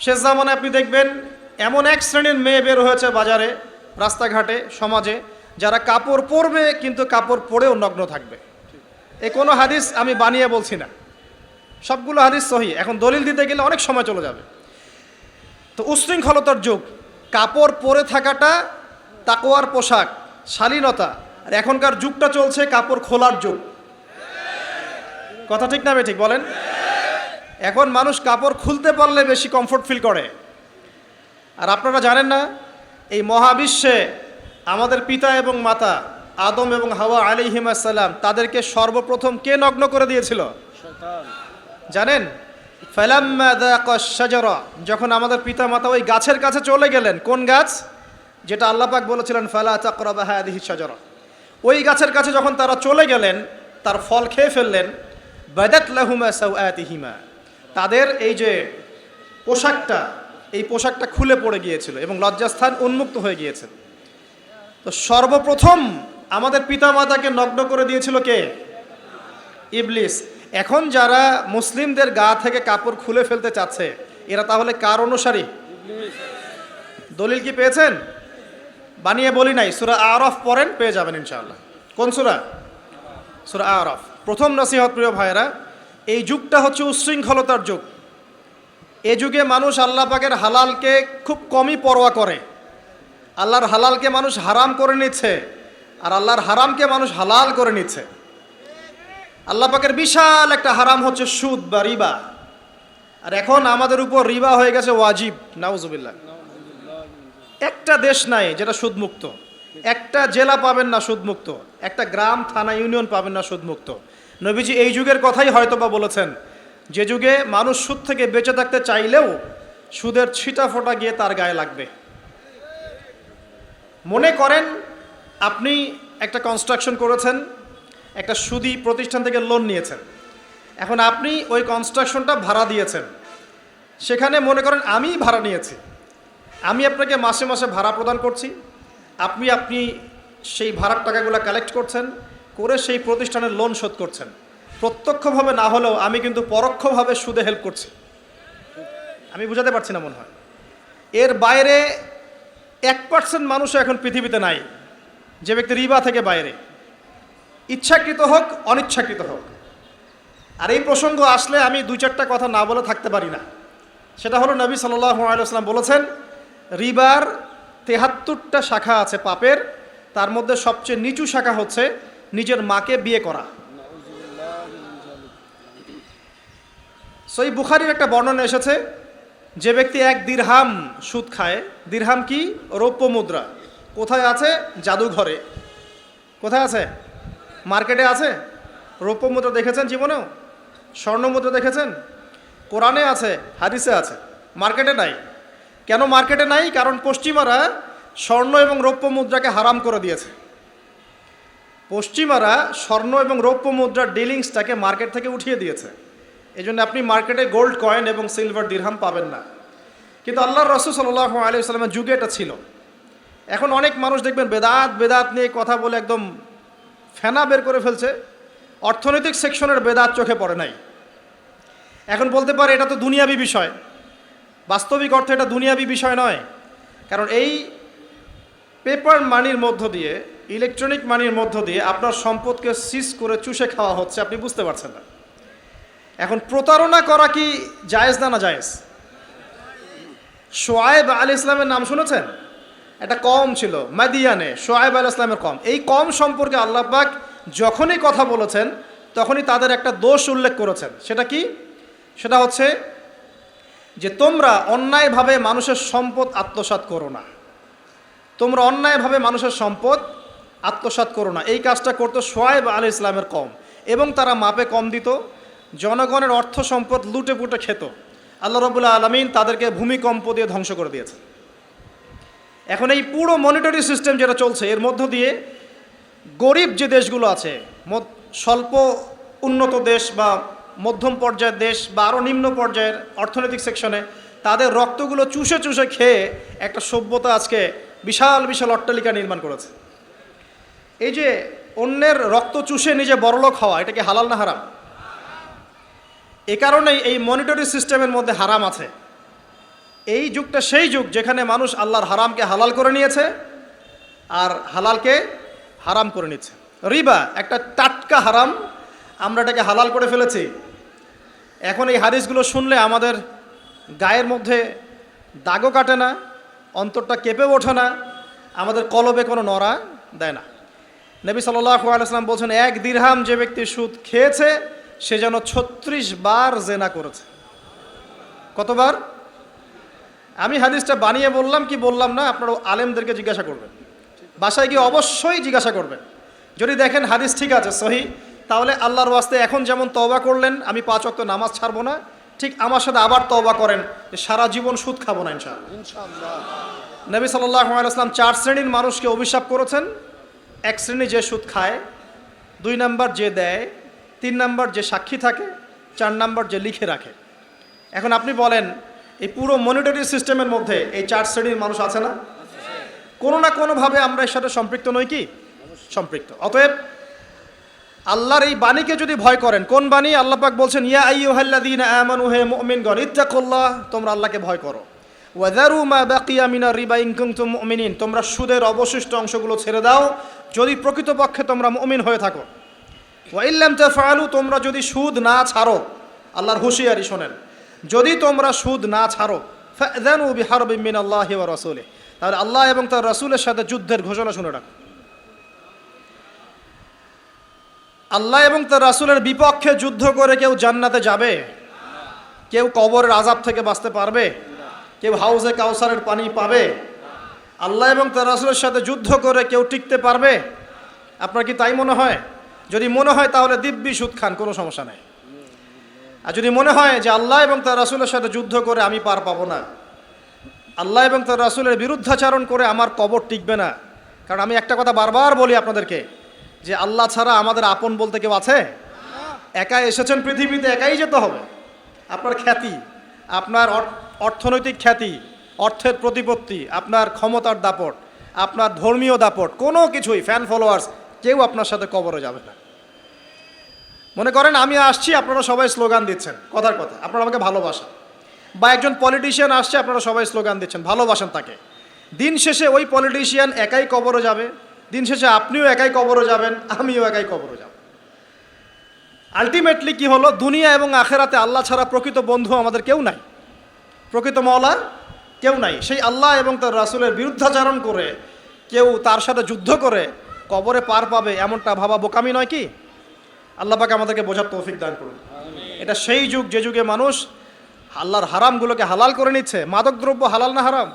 শেষ জামানে আপনি দেখবেন এমন এক শ্রেণির মেয়ে বের হয়েছে বাজারে, রাস্তাঘাটে, সমাজে, যারা কাপড় পরবে কিন্তু কাপড় পরেও নগ্ন থাকবে। এ কোনো হাদিস আমি বানিয়ে বলছি না। সবগুলো হাদিস সহি। এখন দলিল দিতে গেলে অনেক সময় চলে যাবে। তো উশৃঙ্খলতার যুগ। কাপড় পরে থাকাটা তাকোয়ার পোশাক, শালীনতা। আর এখনকার যুগটা চলছে কাপড় খোলার যুগ। কথা ঠিক না ঠিক বলেন? এখন মানুষ কাপড় খুলতে পারলে বেশি কমফোর্ট ফিল করে। আর আপনারা জানেন না এই মহাবিশ্বে আমাদের পিতা এবং মাতা আদম এবং হাওয়া আলী হিমাসাল্লাম তাদেরকে সর্বপ্রথম কে নগ্ন করে দিয়েছিল? জানেন? যখন আমাদের পিতা মাতা ওই গাছের কাছে চলে গেলেন কোন গাছ? যেটা আল্লাহ পাক বলেছিলেন ফালা তাকরাবা হাদিহি শাজারা। ওই গাছের কাছে যখন তারা চলে গেলেন তার ফল খেয়ে ফেললেন বাদাত লাহুমা সাওআতিহিমা। তাদের এই যে পোশাকটা, এই পোশাকটা খুলে পড়ে গিয়েছিল এবং লজ্জাস্থান উন্মুক্ত হয়ে গিয়েছে। তো সর্বপ্রথম আমাদের পিতা মাতাকে নগ্ন করে দিয়েছিল কে? ইবলিস। এখন যারা মুসলিমদের গা থেকে কাপড় খুলে ফেলতে চাচ্ছে, এরা তাহলে কার অনুসারী? দলিল কি পেয়েছেন? বানিয়ে বলি নাই, সুরা আরফ পড়েন, পেয়ে যাবেন ইনশাআল্লাহ। কোন সুরা? সুরা আরফ। প্রথম নসিহত প্রিয় ভাইয়েরা এই যুগটা হচ্ছে উচ্ছৃঙ্খলতার যুগ। এ যুগে মানুষ আল্লাহ পাকের হালালকে খুব কমই পরোয়া করে। আল্লাহর হালালকে মানুষ হারাম করে নিচ্ছে আর আল্লাহর হারামকে মানুষ হালাল করে নিচ্ছে। আল্লাহ পাকের বিশাল একটা হারাম হচ্ছে সুদ বা রিবা। আর এখন আমাদের উপর রিবা হয়ে গেছে ওয়াজিব, নাউজুবিল্লাহ। একটা দেশ নাই যেটা সুদমুক্ত। একটা জেলা পাবেন না সুদমুক্ত। একটা গ্রাম, থানা, ইউনিয়ন পাবেন না সুদমুক্ত। নবীজি এই যুগের কথাই হয়তো বা বলেছেন। যে যুগে মানুষ সুদ থেকে বেঁচে থাকতে চাইলেও সুদের ছিটা ফোটা গিয়ে তার গায়ে লাগবে। মনে করেন, আপনি একটা কনস্ট্রাকশন করেছেন, একটা সুদি প্রতিষ্ঠান থেকে লোন নিয়েছেন। এখন আপনি ওই কনস্ট্রাকশনটা ভাড়া দিয়েছেন। সেখানে মনে করেন আমি ভাড়া নিয়েছি। আমি আপনাকে মাসে মাসে ভাড়া প্রদান করছি। আপনি আপনি সেই ভাড়ার টাকাগুলো কালেক্ট করছেন। করে সেই প্রতিষ্ঠানের লোন শোধ করছেন। প্রত্যক্ষভাবে না হলেও আমি কিন্তু পরোক্ষভাবে সুদে হেল্প করছি। আমি বুঝাতে পারছি না মনে হয়। এর বাইরে এক পার্সেন্ট মানুষও এখন পৃথিবীতে নাই, যে ব্যক্তি রিবা থেকে বাইরে। ইচ্ছাকৃত হোক, অনিচ্ছাকৃত হোক। আর এই প্রসঙ্গ আসলে আমি দুই চারটা কথা না বলে থাকতে পারি না। সেটা হলো নবী সাল্লাম বলেছেন, রিবার তেহাত্তরটা শাখা আছে পাপের, তার মধ্যে সবচেয়ে নিচু শাখা হচ্ছে নিজের মাকে বিয়ে করা। সই বুখারির একটা বর্ণনা এসেছে, যে ব্যক্তি এক দিরহাম সুদ খায়, দিরহাম কি? রৌপ্য মুদ্রা। কোথায় আছে? জাদুঘরে। কোথায় আছে? মার্কেটে আছে? রৌপ্য মুদ্রা দেখেছেন জীবনেও? স্বর্ণ মুদ্রা দেখেছেন? কোরআনে আছে, হাদিসে আছে। মার্কেটে নাই। কেন মার্কেটে নাই? কারণ পশ্চিমারা স্বর্ণ এবং রৌপ্য মুদ্রাকে হারাম করে দিয়েছে। পশ্চিমারা স্বর্ণ এবং রৌপ্য মুদ্রার ডিলিংসটাকে মার্কেট থেকে উঠিয়ে দিয়েছে। এই জন্য আপনি মার্কেটে গোল্ড কয়েন এবং সিলভার দিরহাম পাবেন না। কিন্তু আল্লাহ রসুল সাল্লাহ আলী সাল্লামের যুগে এটা ছিল। এখন অনেক মানুষ দেখবেন বেদাত বেদাত নিয়ে কথা বলে একদম ফেনা বের করে ফেলছে। অর্থনৈতিক সেকশনের বেদাত চোখে পড়ে নাই। এখন বলতে পারে এটা তো দুনিয়াবি বিষয়। বাস্তবিক অর্থে এটা দুনিয়াবি বিষয় নয়। কারণ এই পেপার মানির মধ্য দিয়ে ইলেকট্রনিক মানির মধ্য দিয়ে আপনার সম্পদকে সিজ করে চুষে খাওয়া হচ্ছে, আপনি বুঝতে পারছেন না। এখন প্রতারণা করা কি জায়েজ না না জায়েজ? সোয়েব আলী ইসলামের নাম শুনেছেন? একটা কম ছিল, মাদিয়ানে সোয়েব আল ইসলামের কম। এই কম সম্পর্কে আল্লাহ পাক যখনই কথা বলেছেন, তখনই তাদের একটা দোষ উল্লেখ করেছেন। সেটা কি? সেটা হচ্ছে যে তোমরা অন্যায়ভাবে মানুষের সম্পদ আত্মসাৎ করো না। তোমরা অন্যায়ভাবে মানুষের সম্পদ আত্মসাৎ করো না। এই কাজটা করতো সোয়েব আলী ইসলামের কম এবং তারা মাপে কম দিত, জনগণের অর্থ সম্পদ লুটে পুটে খেত। আল্লাহ রবুল্লা আলমিন তাদেরকে ভূমিকম্প দিয়ে ধ্বংস করে দিয়েছে এখন এই পুরো মনিটরি সিস্টেম যেটা চলছে, এর মধ্য দিয়ে গরিব যে দেশগুলো আছে স্বল্প উন্নত দেশ বা মধ্যম পর্যায়ের দেশ বা আরও নিম্ন পর্যায়ের অর্থনৈতিক সেকশনে তাদের রক্তগুলো চুষে চুষে খেয়ে একটা সভ্যতা আজকে বিশাল বিশাল অট্টালিকা নির্মাণ করেছে। এই যে অন্যের রক্ত চুষে নিজে বড়লোক হওয়া, এটা কি হালাল না হারাম? এ কারণেই এই মনিটরি সিস্টেমের মধ্যে হারাম আছে। এই যুগটা সেই যুগ যেখানে মানুষ আল্লাহর হারামকে হালাল করে নিয়েছে আর হালালকে হারাম করে নিচ্ছে। রিবা, একটা টাটকা হারাম, আমরা এটাকে হালাল করে ফেলেছি। এখন এই হাদিসগুলো শুনলে আমাদের গায়ের মধ্যে দাগও কাটে না, অন্তরটা কেঁপে ওঠে না, আমাদের কলবে কোনো নড়া দেয় না। নবী সাল্লাহ আলাইসলাম বলছেন এক দিরহাম যে ব্যক্তি সুদ খেয়েছে সে যেন ছত্রিশ বার জেনা করেছে। কতবার? আমি হাদিসটা বানিয়ে বললাম কি বললাম না আপনারা আলেমদেরকে জিজ্ঞাসা করবেন। বাসায় গিয়ে অবশ্যই জিজ্ঞাসা করবেন। যদি দেখেন হাদিস ঠিক আছে সহি তাহলে আল্লাহর ওয়াস্তে এখন যেমন তওবা করলেন আমি পাঁচ অক্ত নামাজ ছাড়বো না ঠিক আমার সাথে আবার তওবা করেন যে সারা জীবন সুদ খাব না ইনশাআল্লাহ। নবী সাল্লাহ আলাইসলাম চার শ্রেণির মানুষকে অভিশাপ করেছেন। এক শ্রেণি যে সুদ খায়, দুই নাম্বার যে দেয়, তিন নাম্বার যে সাক্ষী থাকে, চার নাম্বার যে লিখে রাখে। এখন আপনি বলেন, এই পুরো মনিটরি সিস্টেমের মধ্যে এই চার শ্রেণির মানুষ আছে না? কোনো না কোনোভাবে আমরা এর সাথে সম্পৃক্ত নই কি? সম্পৃক্ত। অতএব আল্লাহর এই বাণীকে যদি ভয় করেন, কোন বাণী? আল্লাহ পাক বলছেন, ইয়া আইয়ুহাল্লাযীনা আমানু, হে মুমিনগণ, ইত্তাকুল্লাহ, তোমরা আল্লাহকে ভয় করো। ওয়াদারু মা বাকিয়া মিনার রিবা ইন কুনতুম মুমিনিন, তোমরা সুদের অবশিষ্ট অংশগুলো ছেড়ে দাও যদি প্রকৃতপক্ষে তোমরা মুমিন হয়ে থাকো। ওয়া ইল্লাম তাফআলু, তোমরা যদি সুদ না ছাড়ো, আল্লাহর হুঁশিয়ারি শোনেন। যদি তোমরা সুদ না ছাড়ো, ফাযানু বিহারবিন মিনাল্লাহি ওয়া রাসূলিহি। তাহলে আল্লাহ এবং তার রসুলের সাথে যুদ্ধের ঘোষণা শুনে রাখো। আল্লাহ এবং তার রাসূলের বিপক্ষে যুদ্ধ করে কেউ জান্নাতে যাবে? কেউ কবরের আজাব থেকে বাঁচতে পারবে? কেউ হাউজে কাউসারের পানি পাবে? আল্লাহ এবং তার রাসূলের সাথে যুদ্ধ করে কেউ টিকতে পারবে? আপনার কি তাই মনে হয়? যদি মনে হয় তাহলে দিব্যি সুদ খান, কোনো সমস্যা নেই। আর যদি মনে হয় যে আল্লাহ এবং তার রাসূলের সাথে যুদ্ধ করে আমি পার পাবো না, আল্লাহ এবং তার রাসুলের বিরুদ্ধাচারণ করে আমার কবর টিকবে না। কারণ আমি একটা কথা বারবার বলি আপনাদেরকে, যে আল্লাহ ছাড়া আমাদের আপন বলতে কেউ আছে? একা এসেছেন পৃথিবীতে, একাই যেতে হবে। আপনার খ্যাতি, আপনার অর্থনৈতিক খ্যাতি অর্থের প্রতিপত্তি, আপনার ক্ষমতার দাপট, আপনার ধর্মীয় দাপট, কোনো কিছুই ফ্যান ফলোয়ার্স কেউ আপনার সাথে কবরে যাবে না। মনে করেন, আমি আসছি, আপনারা সবাই স্লোগান দিচ্ছেন, কথার কথা, আপনারা আমাকে ভালোবাসেন। বা একজন পলিটিশিয়ান আসছে, আপনারা সবাই স্লোগান দিচ্ছেন, ভালোবাসেন তাকে। দিন শেষে ওই পলিটিশিয়ান একাই কবরে যাবে, দিন শেষে আপনিও একাই কবরে যাবেন, আমিও একাই কবরে যাব। আলটিমেটলি কি হলো? দুনিয়া এবং আখেরাতে আল্লাহ ছাড়া প্রকৃত বন্ধু আমাদের কেউ নাই। প্রকৃত মওলা কেউ নাই। সেই আল্লাহ এবং তার রাসুলের বিরুদ্ধাচারণ করে কেউ তার সাথে যুদ্ধ করে কবরে পার পাবে এমনটা ভাবা বোকামি নয় কি? আল্লাহ পাকে আমাদেরকে বোঝার তৌফিক দান করুন। এটা সেই যুগ যে যুগে মানুষ আল্লাহর হারামগুলোকে হালাল করে নিচ্ছে। মাদকদ্রব্য হালাল না হারাম?